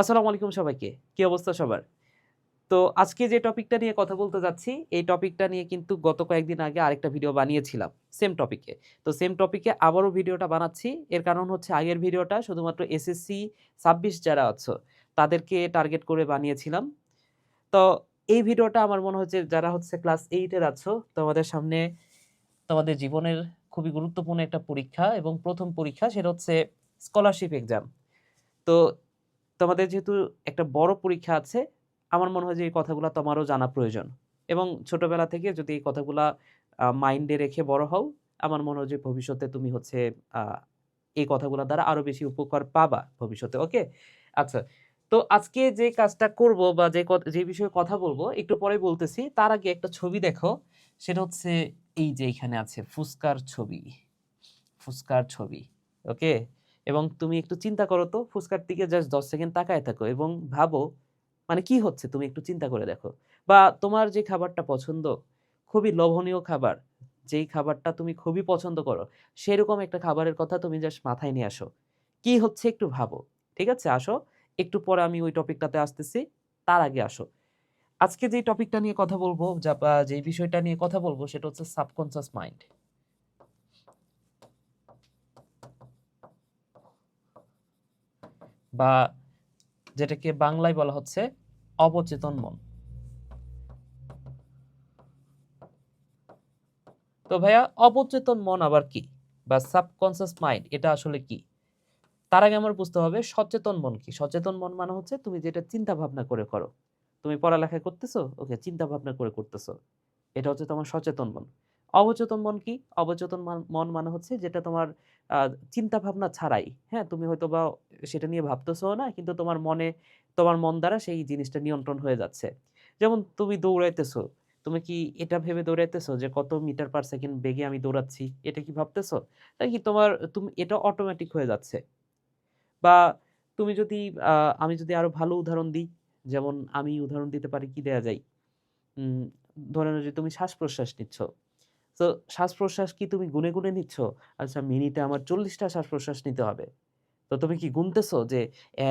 আসসালামু আলাইকুম সবাইকে। কি অবস্থা সবার? তো আজকে যে টপিকটা নিয়ে কথা বলতে যাচ্ছি, এই টপিকটা নিয়ে কিন্তু গত কয়েকদিন আগে আরেকটা ভিডিও বানিয়েছিলাম সেম টপিকে তো সেম টপিকে আবারও ভিডিওটা বানাচ্ছি। এর কারণ হচ্ছে আগের ভিডিওটা শুধুমাত্র এসএসসি ছাব্বিশ যারা আছো, তাদেরকে টার্গেট করে বানিয়েছিলাম। তো এই ভিডিওটা আমার মনে হচ্ছে যারা হচ্ছে ক্লাস এইটের আছো, তোমাদের সামনে তোমাদের জীবনের খুবই গুরুত্বপূর্ণ একটা পরীক্ষা এবং প্রথম পরীক্ষা, সেটা হচ্ছে স্কলারশিপ এক্সাম তো তোমাদের যেহেতু একটা বড় পরীক্ষা আছে, আমার মনে হয় যে এই কথাগুলো তোমারও জানা প্রয়োজন। এবং ছোটবেলা থেকে যদি এই কথাগুলা মাইন্ডে রেখে বড় হও, আমার মনে হয় যে ভবিষ্যতে তুমি হচ্ছে এই কথাগুলো দ্বারা আরও বেশি উপকার পাবা ভবিষ্যতে, ওকে? আচ্ছা তো আজকে যে কাজটা করব বা যে যে বিষয়ে কথা বলব, একটু পরে বলতেছি। তার আগে একটা ছবি দেখো, সেটা হচ্ছে এই যে এখানে আছে ফুসকার ছবি। ফুসকার ছবি, ওকে? এবং তুমি একটু চিন্তা করো তো ফুসকার দিকে জাস্ট দশ সেকেন্ড তাকায় থাকো এবং ভাবো মানে কি হচ্ছে? তুমি একটু চিন্তা করে দেখো। বা তোমার যে খাবারটা পছন্দ, খুবই লোভনীয় খাবার, যেই খাবারটা তুমি খুবই পছন্দ করো, সেরকম একটা খাবারের কথা তুমি জাস্ট মাথায় নিয়ে আসো। কি হচ্ছে একটু ভাবো, ঠিক আছে? আসো, একটু পরে আমি ওই টপিকটাতে আসতেছি, তার আগে আসো। আজকে যে টপিকটা নিয়ে কথা বলব, যা যে বিষয়টা নিয়ে কথা বলব, সেটা হচ্ছে সাবকনসিয়াস মাইন্ড বা যেটাকে বাংলায় বলা হচ্ছে অবচেতন মন। তো ভাইয়া, অবচেতন মন আবার কি? বা সাবকনসিয়াস মাইন্ড এটা আসলে কি? তার আগে আমার বুঝতে হবে, সচেতন মন কি? সচেতন মন মানে হচ্ছে তুমি যেটা চিন্তা ভাবনা করে করো। তুমি পড়ালেখা করতেছো, ওকে চিন্তা ভাবনা করে করতেছো। এটা হচ্ছে তোমার সচেতন মন। অবচেতন মন কি? অবচেতন মান- মন হচ্ছে যেটা তোমার চিন্তা ভাবনা ছাড়াই। হ্যাঁ? তুমি হয়তো বা সেটা নিয়ে ভাবতেছো না, কিন্তু তোমার মনে, তোমার মন দ্বারা সেই জিনিসটা নিয়ন্ত্রণ হয়ে যাচ্ছে। যেমন তুমি দৌড়াইতেছো, তুমি কি এটা ভেবে দৌড়াইতেছো যে কত মিটার পার সেকেন্ড বেগে আমি দৌড়াচ্ছি? এটা কি ভাবতেছো? কি তোমার, তুমি, এটা অটোমেটিক হয়ে যাচ্ছে? বা তুমি যদি আমি যদি আরও ভালো উদাহরণ দিই, যেমন আমি উদাহরণ দিতে পারি কি দেয়া যায়? ধরে যে তুমি শ্বাস প্রশ্বাস নিচ্ছ। তো শ্বাস প্রশ্বাস কি তুমি গুনে গুনে নিচ্ছ? আচ্ছা মিনিটে আমার চল্লিশটা শ্বাস প্রশ্বাস নিতে হবে। তো তুমি কি গুনতেছো যে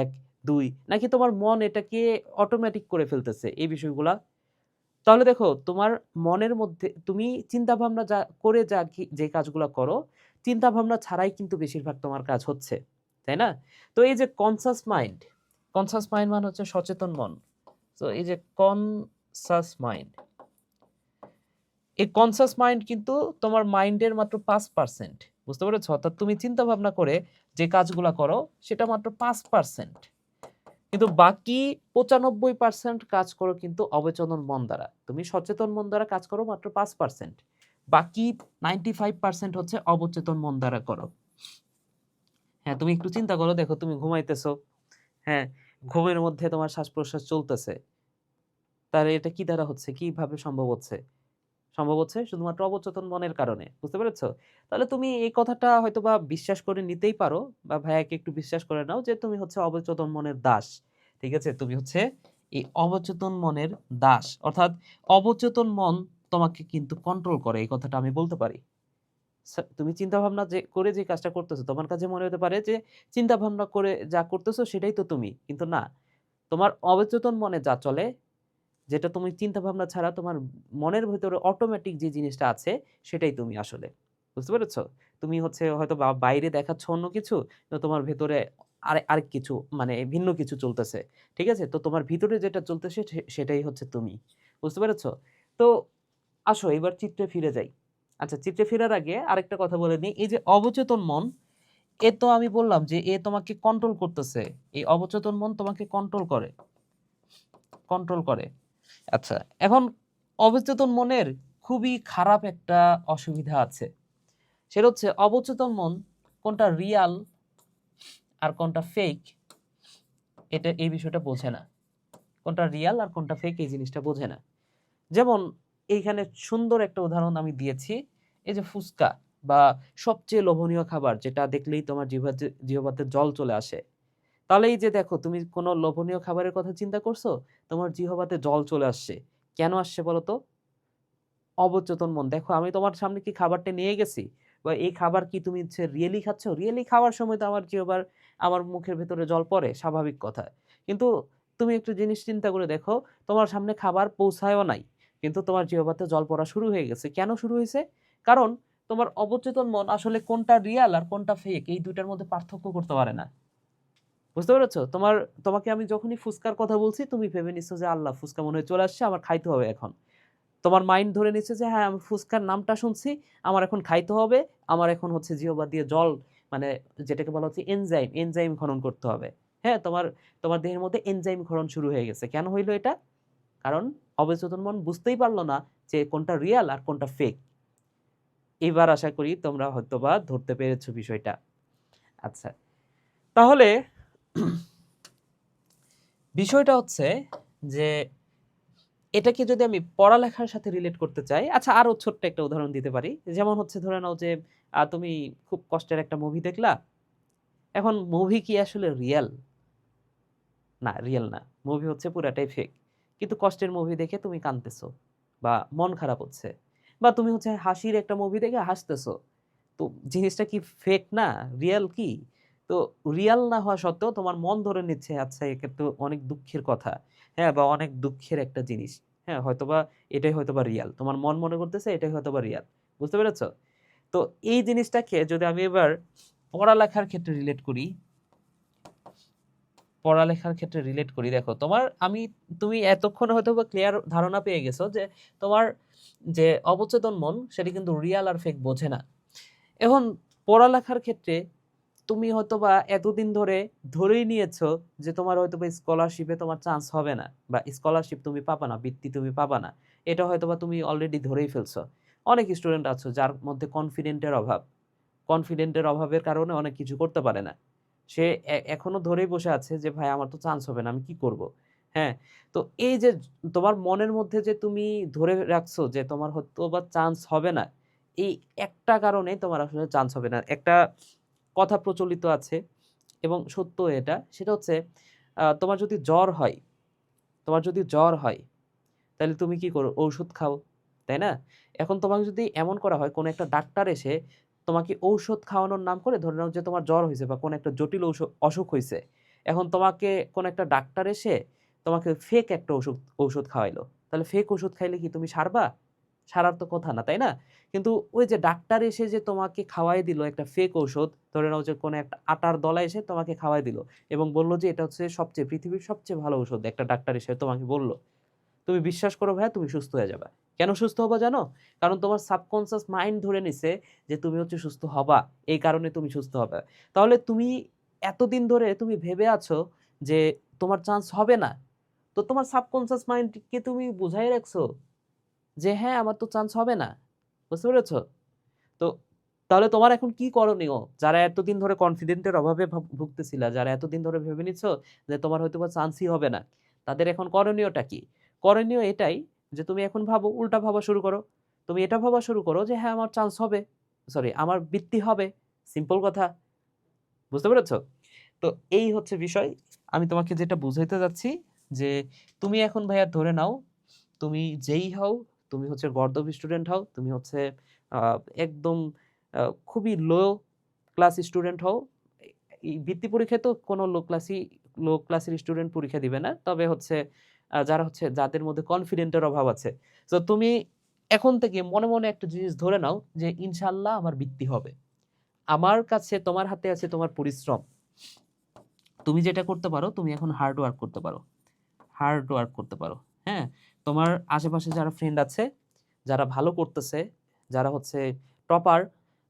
এক, দুই, নাকি তোমার মন এটাকে অটোমেটিক করে ফেলতেছে এই বিষয়গুলা? তাহলে দেখো, তোমার মনের মধ্যে, তুমি চিন্তা ভাবনা যা, করে যা যে কাজগুলো করো চিন্তা ভাবনা ছাড়াই কিন্তু বেশিরভাগ তোমার কাজ হচ্ছে, তাই না? তো এই যে কনসাস মাইন্ড কনসাস মাইন্ড মানে হচ্ছে সচেতন মন। তো এই যে কনসাস মাইন্ড এই কনসাস মাইন্ড কিন্তু তোমার মাইন্ডের মাত্র পাঁচ পার্সেন্ট বুঝতে পেরেছ? অর্থাৎ তুমি চিন্তা ভাবনা করে যে কাজগুলো করো, সেটা মাত্র পাঁচ পার্সেন্ট কিন্তু বাকি পঁচানব্বই পার্সেন্ট কাজ করো কিন্তু অবচেতন মন দ্বারা। তুমি সচেতন মন দ্বারা কাজ করো মাত্র পাঁচ পার্সেন্ট বাকি নাইনটি ফাইভ পার্সেন্ট হচ্ছে অবচেতন মন দ্বারা করো। হ্যাঁ তুমি একটু চিন্তা করো, দেখো তুমি ঘুমাইতেছো। হ্যাঁ ঘুমের মধ্যে তোমার শ্বাস প্রশ্বাস চলতেছে। তাহলে এটা কি দ্বারা হচ্ছে? কীভাবে সম্ভব হচ্ছে? সম্ভব হচ্ছে শুধুমাত্র অবচেতন মনের কারণে, বুঝতে পেরেছ? তাহলে তুমি এই কথাটা হয়তো বা বিশ্বাস করে নিতেই পারো বা ভাইয়াকে একটু বিশ্বাস করে নাও যে তুমি হচ্ছে অবচেতন মনের দাস, ঠিক আছে? তুমি হচ্ছে এই অবচেতন মনের দাস, অর্থাৎ অবচেতন মন তোমাকে কিন্তু কন্ট্রোল করে, এই কথাটা আমি বলতে পারি। তুমি চিন্তা ভাবনা যে, করে যে কাজটা করতেছো, তোমার কাছে মনে হতে পারে যে চিন্তা ভাবনা করে যা করতেছো সেটাই তো তুমি, কিন্তু না। তোমার অবচেতন মনে যা চলে যেটা তুমি চিন্তা ভাবনা ছাড়া তোমার মনের ভেতরে অটোমেটিক যে জিনিসটা আছে, সেটাই তুমি আসলে। বুঝতে পেরেছ? তুমি হচ্ছে হয়তো বাইরে দেখাচ্ছ অন্য কিছু তোমার ভেতরে আরে, আরেক কিছু মানে ভিন্ন কিছু চলতেছে। ঠিক আছে? তো তোমার ভিতরে যেটা চলতেছে সেটাই হচ্ছে তুমি। বুঝতে পেরেছ? তো আসো, এবার চিত্রে ফিরে যাই। আচ্ছা চিত্রে ফেরার আগে আরেকটা কথা বলে নিই। এই যে অবচেতন মন, এ তো আমি বললাম যে এ তোমাকে কন্ট্রোল করতেছে। এই অবচেতন মন তোমাকে কন্ট্রোল করে। কন্ট্রোল করে। আচ্ছা এখন অবচেতন মনের খুবই খারাপ একটা অসুবিধা আছে। সেটা হচ্ছে অবচেতন মন কোনটা রিয়াল আর কোনটা ফেক এটা এই বিষয়টা বোঝে না। কোনটা রিয়াল আর কোনটা ফেক এই জিনিসটা বোঝে না। যেমন এইখানে সুন্দর একটা উদাহরণ আমি দিয়েছি, এই যে ফুচকা বা সবচেয়ে লোভনীয় খাবার যেটা দেখলেই তোমার জিহ্বাতে জিহ্বাতে জল চলে আসে। তাহলে এই যে দেখো, তুমি কোনো লোভনীয় খাবারের কথা চিন্তা করছ, তোমার জিহবাতে জল চলে আসছে। কেন আসছে বলো তো অবচেতন মন। দেখো, আমি তোমার সামনে কি খাবারটা নিয়ে গেছি? বা এই খাবার কি তুমি হচ্ছে রিয়েলি খাচ্ছ? রিয়েলি খাওয়ার সময় তো আমার জিহ্বার, আমার মুখের ভেতরে জল পড়ে, স্বাভাবিক কথা। কিন্তু তুমি একটু জিনিস চিন্তা করে দেখো, তোমার সামনে খাবার পৌঁছায়ও নাই। কিন্তু তোমার জিহবাতে জল পড়া শুরু হয়ে গেছে। কেন শুরু হয়েছে? কারণ তোমার অবচেতন মন আসলে কোনটা রিয়াল আর কোনটা ফেক এই দুইটার মধ্যে পার্থক্য করতে পারে না। বুঝতে পেরেছ? তোমার, তোমাকে আমি যখনই ফুচকার কথা বলছি, তুমি ভেবে নিচ্ছ যে, আল্লাহ, ফুচকা মনে হয় চলে আসছে, আমার খাইতে হবে এখন। তোমার মাইন্ড ধরে নিচ্ছে যে হ্যাঁ আমি ফুচকার নামটা শুনছি, আমার এখন খাইতে হবে, আমার এখন হচ্ছে জিহবা দিয়ে জল মানে যেটাকে বলা হচ্ছে এনজাইম এনজাইম খনন করতে হবে। হ্যাঁ তোমার তোমার দেহের মধ্যে এনজাইম খনন শুরু হয়ে গেছে। কেন হইল এটা? কারণ অবচেতন মন বুঝতেই পারল না যে, কোনটা রিয়াল আর কোনটা ফেক এবার আশা করি তোমরা হয়তোবা ধরতে পেরেছ বিষয়টা। আচ্ছা তাহলে বিষয়টা হচ্ছে যে এটাকে যদি আমি পড়ালেখার সাথে রিলেট করতে চাই আচ্ছা আরও ছোট্ট একটা উদাহরণ দিতে পারি। যেমন হচ্ছে ধরে নাও যে তুমি খুব কষ্টের একটা মুভি দেখলা, এখন মুভি কি আসলে রিয়েল না রিয়েল না। মুভি হচ্ছে পুরাটাই ফেক কিন্তু কষ্টের মুভি দেখে তুমি কাঁদতেছো বা মন খারাপ হচ্ছে বা তুমি হচ্ছে হাসির একটা মুভি দেখে হাসতেছো। তো জিনিসটা কি ফেক না? রিয়েল কি? তো রিয়াল না হওয়া সত্ত্বেও তোমার মন ধরে নিচ্ছে আচ্ছা তো অনেক দুঃখের কথা হ্যাঁ বা অনেক দুঃখের একটা জিনিস হ্যাঁ হয়তোবা এটাই হয়তোবা রিয়াল তোমার মন মনে করতেছে এটাই হয়তোবা রিয়াল বুঝতে পেরেছ? তো এই জিনিসটাকে যদি আমি এবার পড়ালেখার ক্ষেত্রে রিলেট করি, পড়ালেখার ক্ষেত্রে রিলেট করি, দেখো, তোমার আমি, তুমি এতক্ষণ হয়তো বা ক্লিয়ার ধারণা পেয়ে গেছো যে তোমার যে অবচেতন মন, সেটি কিন্তু রিয়াল আর ফেক বোঝে না। এখন পড়ালেখার ক্ষেত্রে তুমি হয়তো বা এতদিন ধরে ধরেই নিয়েছো যে তোমার হয়তো বা স্কলারশিপে তোমার চান্স হবে না বা স্কলারশিপ তুমি পাবা না, বৃত্তি তুমি পাবা না। এটা হয়তো বা তুমি অলরেডি ধরেই ফেলছো। অনেক স্টুডেন্ট আছো যার মধ্যে কনফিডেন্টের অভাব। কনফিডেন্টের অভাবের কারণে অনেক কিছু করতে পারে না। সে এখনও ধরেই বসে আছে যে, ভাই, আমার তো চান্স হবে না, আমি কি করব? হ্যাঁ তো এই যে তোমার মনের মধ্যে যে তুমি ধরে রাখছো যে তোমার হয়তো বা চান্স হবে না, এই একটা কারণেই তোমার আসলে চান্স হবে না। একটা কথা প্রচলিত আছে এবং সত্য এটা, সেটা হচ্ছে তোমার যদি জ্বর হয়, তোমার যদি জ্বর হয়, তাহলে তুমি কি করো? ঔষধ খাও, তাই না? এখন তোমাকে যদি এমন করা হয়, কোনো একটা ডাক্তার এসে তোমাকে ঔষধ খাওয়ানোর নাম করে ধরে নাও যে তোমার জ্বর হয়েছে বা কোনো একটা জটিল ঔষধ, অসুখ হয়েছে। এখন তোমাকে কোনো একটা ডাক্তার এসে তোমাকে ফেক একটা ওষুধ ঔষধ খাওয়াইলো। তাহলে ফেক ওষুধ খাইলে কি তুমি সারবা? সারার তো কথা না, তাই না? কিন্তু ওই যে ডাক্তার এসে যে তোমাকে খাওয়াই দিল একটা ফেক ঔষধ, ধরে নাও যে কোনো একটা আটার দলা এসে তোমাকে খাওয়াই দিল এবং বলল যে এটা হচ্ছে সবচেয়ে, পৃথিবীর সবচেয়ে ভালো ঔষধ, একটা ডাক্তার এসে তোমাকে বলল। তুমি বিশ্বাস করো ভাইয়া, তুমি সুস্থ হয়ে যাবে। কেন সুস্থ হবা জানো? কারণ তোমার সাবকনসিয়াস মাইন্ড ধরে নিছে যে তুমি হচ্ছে সুস্থ হবা, এই কারণে তুমি সুস্থ হবে। তাহলে তুমি এতদিন ধরে তুমি ভেবে আছো যে তোমার চান্স হবে না? তো তোমার সাবকনসিয়াস মাইন্ডকে তুমি বুঝাই রাখছো? যে হ্যাঁ আমার তো চান্স হবে না। বুঝতে পেরেছ? তো তাহলে তোমার এখন কি করণীয়? যারা এতদিন ধরে কনফিডেন্টের অভাবে ভাব- ভুগতেছিলা, যারা এতদিন ধরে ভেবে নিচ্ছ যে, তোমার হয়তো বা চান্সই হবে না। তাদের এখন করণীয়টা কি? করণীয় এটাই যে, তুমি এখন ভাবো, উল্টা ভাবা শুরু করো। তুমি এটা ভাবা শুরু করো যে হ্যাঁ আমার চান্স হবে। সরি আমার বৃত্তি হবে। সিম্পল কথা। বুঝতে পেরেছ? তো এই হচ্ছে বিষয়। আমি তোমাকে যেটা বুঝাইতে যাচ্ছি যে, তুমি এখন ভাইয়া ধরে নাও, তুমি যেই হও তুমি হচ্ছে গর্দভ স্টুডেন্ট হও, তুমি হচ্ছে একদম খুবই লো ক্লাস স্টুডেন্ট হও। এই বৃত্তি পরীক্ষায় তো কোনো লো ক্লাসই লো ক্লাসের স্টুডেন্ট পরীক্ষা দিবে না। তবে হচ্ছে যারা হচ্ছে, যাদের মধ্যে কনফিডেন্টের অভাব আছে। তো তুমি এখন থেকে মনে মনে একটা জিনিস ধরে নাও যে ইনশাল্লাহ আমার বৃত্তি হবে। আমার কাছে, তোমার হাতে আছে তোমার পরিশ্রম। তুমি যেটা করতে পারো, তুমি এখন হার্ড ওয়ার্ক করতে পারো। হার্ড ওয়ার্ক করতে পারো। হ্যাঁ? তোমার আশেপাশে যারা ফ্রেন্ড আছে, যারা ভালো করতেছে, যারা হচ্ছে টপার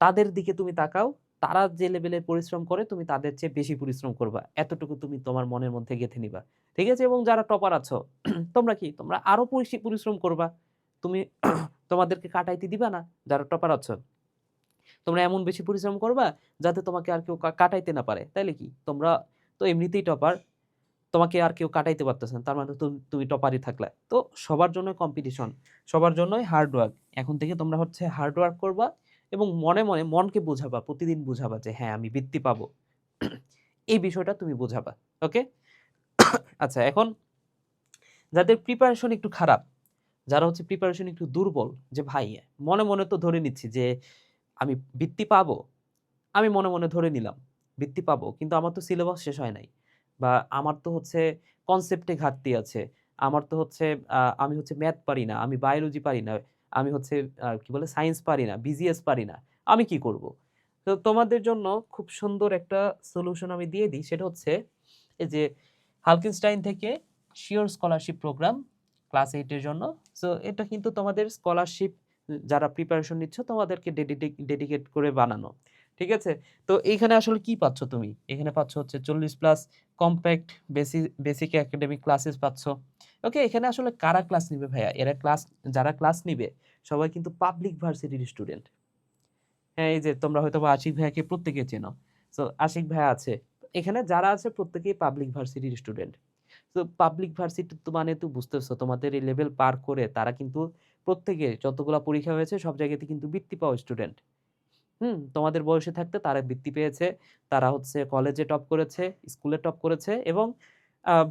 তাদের দিকে তুমি তাকাও, তারা যে লেভেলে পরিশ্রম করে, তুমি তাদের চেয়ে বেশি পরিশ্রম করবা। এতটুকু তুমি তোমার মনের মধ্যে গেঁথে নিবা। ঠিক আছে? এবং যারা টপার আছো, তোমরা কি? তোমরা আরও বেশি পরিশ্রম করবা। তুমি তোমাদেরকে কাটাইতে দিবা না? যারা টপার আছো, তোমরা এমন বেশি পরিশ্রম করবা, যাতে তোমাকে আর কেউ কাটাইতে না পারে। তাইলে কি? তোমরা তো এমনিতেই টপার তোমাকে আর কেউ কাটাইতে পারতেছে না। তার মানে তুমি তুমি টপারই থাকলে। তো সবার জন্য কম্পিটিশন সবার জন্যই হার্ড ওয়ার্ক এখন থেকে তোমরা হচ্ছে হার্ড ওয়ার্ক করবা এবং মনে মনে মনকে বোঝাবা, প্রতিদিন বোঝাবা যে হ্যাঁ আমি বৃত্তি পাবো। এই বিষয়টা তুমি বোঝাবা ওকে আচ্ছা এখন যাদের প্রিপারেশন একটু খারাপ, যারা হচ্ছে প্রিপারেশন একটু দুর্বল, যে ভাই, মনে মনে তো ধরে নিচ্ছি যে, আমি বৃত্তি পাবো? আমি মনে মনে ধরে নিলাম, বৃত্তি পাবো। কিন্তু আমার তো সিলেবাস শেষ হয় নাই। বা আমার তো হচ্ছে কনসেপ্টে ঘাটতি আছে। আমার তো হচ্ছে আমি হচ্ছে ম্যাথ পারি না, আমি বায়োলজি পারি না, আমি হচ্ছে কি বলে সায়েন্স পারি না বিজিএস পারি না, আমি কি করব? তো তোমাদের জন্য খুব সুন্দর একটা সলিউশন আমি দিয়ে দিই, সেটা হচ্ছে এই যে হালকিনস্টাইন থেকে শিওর স্কলারশিপ প্রোগ্রাম ক্লাস এইটের জন্য। সো এটা কিন্তু তোমাদের স্কলারশিপ যারা প্রিপারেশন নিচ্ছ, তোমাদেরকে ডেডিকেট করে বানানো। ঠিক আছে? তো এইখানে আসলে কি পাচ্ছ তুমি? এখানে পাচ্ছ হচ্ছে চল্লিশ plus compact basic basic academic classes পাচ্ছ। ওকে এখানে আসলে কারা ক্লাস নিবে ভাইয়া? এরা ক্লাস যারা ক্লাস নিবে, সবাই কিন্তু পাবলিক ভার্সিটির স্টুডেন্ট হ্যাঁ এই যে তোমরা হয়তো আশিক ভাইয়াকে প্রত্যেকে চেনো। সো আশিক ভাইয়া আছে। এখানে যারা আছে প্রত্যেকেই পাবলিক ভার্সিটির স্টুডেন্ট তো পাবলিক ভার্সিটি তো মানে তো বুঝতেছো, তোমাদের এই লেভেল পার করে তারা কিন্তু প্রত্যেকে যতগুলো পরীক্ষা হয়েছে সব জায়গাতে কিন্তু বৃত্তি পাওয়া স্টুডেন্ট হুম, তোমাদের বয়সে থাকতে তারা বৃত্তি পেয়েছে। তারা হচ্ছে কলেজে টপ করেছে, স্কুলে টপ করেছে এবং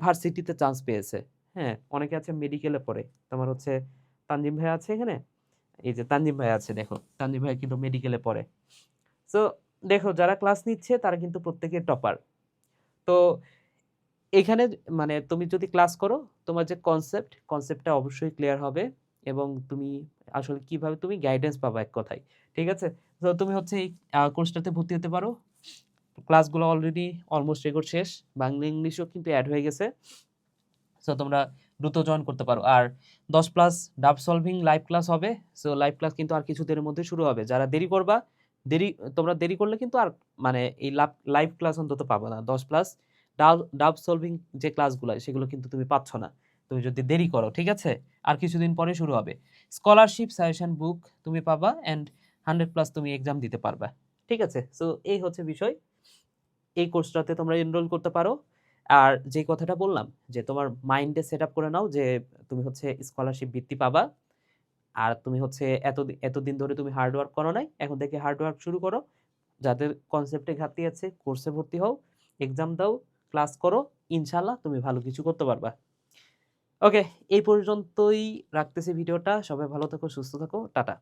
ভার্সিটিতে চান্স পেয়েছে। হ্যাঁ অনেকে আছে মেডিকেলে পড়ে। তোমার হচ্ছে তানজিম ভাই আছে এখানে? এই যে তানজিম ভাই আছে, দেখো। তানজিম ভাই কিন্তু মেডিকেলে পড়ে। সো, দেখো, যারা ক্লাস নিচ্ছে তারা কিন্তু প্রত্যেকে টপার। তো, এখানে মানে তুমি যদি ক্লাস করো, তোমার যে কনসেপ্ট, কনসেপ্টটা অবশ্যই ক্লিয়ার হবে এবং তুমি আসলে কীভাবে তুমি গাইডেন্স পাবা এক কথায়। ঠিক আছে? তো তুমি হচ্ছে এই কোর্সটাতে ভর্তি হতে পারো। ক্লাসগুলো অলরেডি অলমোস্ট রেকর্ড শেষ। বাংলা ইংলিশও কিন্তু অ্যাড হয়ে গেছে। সো তোমরা দ্রুত জয়েন করতে পারো। আর দশ plus doubt solving live class হবে। সো লাইভ ক্লাস কিন্তু আর কিছুদিনের মধ্যে শুরু হবে। যারা দেরি করবা, দেরি, তোমরা দেরি করলে কিন্তু আর মানে এই লাভ লাইভ ক্লাস অন্তত পাবো না। দশ প্লাস ডাব ডাব সলভিং যে ক্লাসগুলো সেগুলো কিন্তু তুমি পাচ্ছ না। তুমি যদি দেরি করো, ঠিক আছে? আর কিছুদিন পরে শুরু হবে। স্কলারশিপ সাজেশন বুক তুমি পাবা। অ্যান্ড হান্ড্রেড প্লাস তুমি এক্সাম দিতে পারবা। ঠিক আছে? সো এই হচ্ছে বিষয়। এই কোর্সটাতে তোমরা এনরোল করতে পারো। আর যে কথাটা বললাম, যে তোমার মাইন্ডে সেট আপ করে নাও যে তুমি হচ্ছে স্কলারশিপ বৃত্তি পাবা। আর তুমি হচ্ছে এত এতদিন ধরে তুমি হার্ড ওয়ার্ক করো নাই। এখন থেকে হার্ড ওয়ার্ক শুরু করো। যাদের কনসেপ্টে ঘাটতি আছে কোর্সে ভর্তি হও এক্সাম দাও ক্লাস করো। ইনশাল্লাহ তুমি ভালো কিছু করতে পারবা। ওকে এই পর্যন্তই রাখতেছি ভিডিওটা। সবাই ভালো থাকো, সুস্থ থাকো। টাটা।